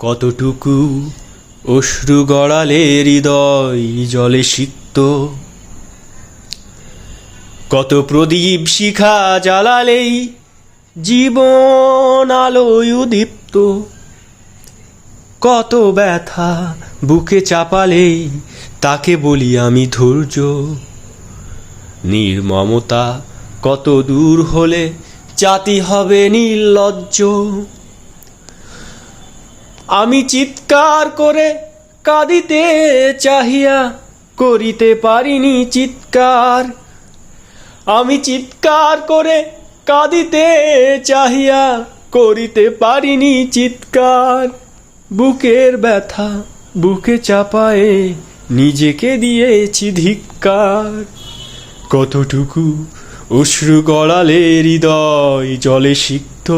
কতটুকু অশ্রু গড়ালে হৃদয় জলে সিক্ত? কত প্রদীপ শিখা জ্বালালেই জীবন আলোয় উদীপ্ত? কত ব্যথা বুকে চাপালেই তাকে বলি আমি ধৈর্য? নির্মমতা কত দূর হলে জাতি হবে নির্লজ্জ? আমি চিৎকার করে কাঁদিতে চাহিয়া করিতে পারিনি চিৎকার। আমি চিৎকার করে কাঁদিতে চাহিয়া করিতে পারিনি চিৎকার। বুকের ব্যথা বুকে চাপায়ে নিজেকে দিয়েছি ধিক্কার। কতটুকু অশ্রু গড়ালে হৃদয় জলে সিক্ত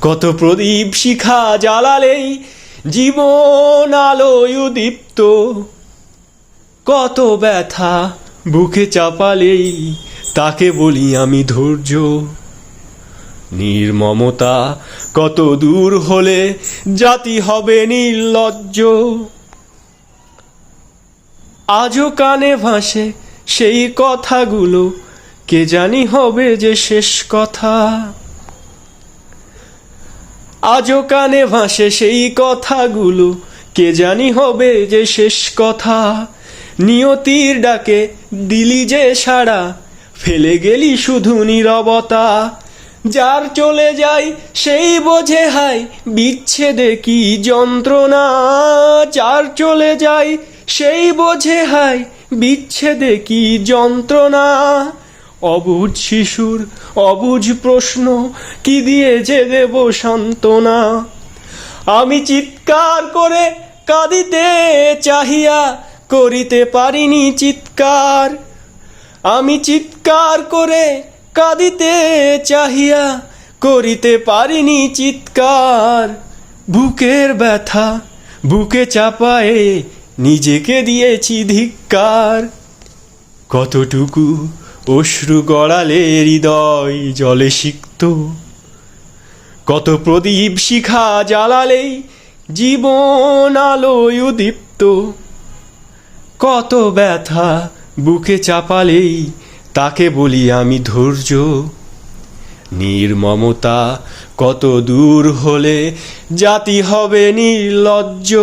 কত প্রদীপ শিখা জ্বালালেই জীবন আলোয় উদীপ্ত। কত ব্যথা বুকে চাপালেই তাকে বলি আমি ধৈর্য। নির্মমতা কত দূর হলে জাতি হবে নির্লজ্জ। আজও কানে ভাসে সেই কথাগুলো, কে জানি হবে যে শেষ কথা। আজও কানে ভাসে সেই কথাগুলো। কে জানি হবে যে শেষ কথা। নিয়তির ডাকে দিলি যে সাড়া, ফেলে গেলি শুধু নীরবতা। যার চলে যায় সেই বোঝে হাই বিচ্ছেদে কি যন্ত্রণা। যার চলে যায় সেই বোঝে হাই বিচ্ছেদে কি যন্ত্রণা। অবুঝ শিশুর, অবুঝ প্রশ্ন, কি দিয়ে যে দেব সান্ত্বনা? আমি চিৎকার করে কাঁদিতে চাহিয়া করিতে পারিনি চিৎকার। আমি চিৎকার করে কাঁদিতে চাহিয়া করিতে পারিনি চিৎকার। বুকের ব্যথা, বুকে চাপায়ে নিজেকে দিয়েছি ধিক্কার। কতটুকু অশ্রু গড়ালে হৃদয় জলে সিক্ত। কত প্রদীপ শিখা জ্বালালেই জীবন আলোয় উদীপ্ত। কত ব্যথা বুকে চাপালেই তাকে বলি আমি ধৈর্য। নির্মমতা কত দূর হলে জাতি হবে নির্লজ্জ।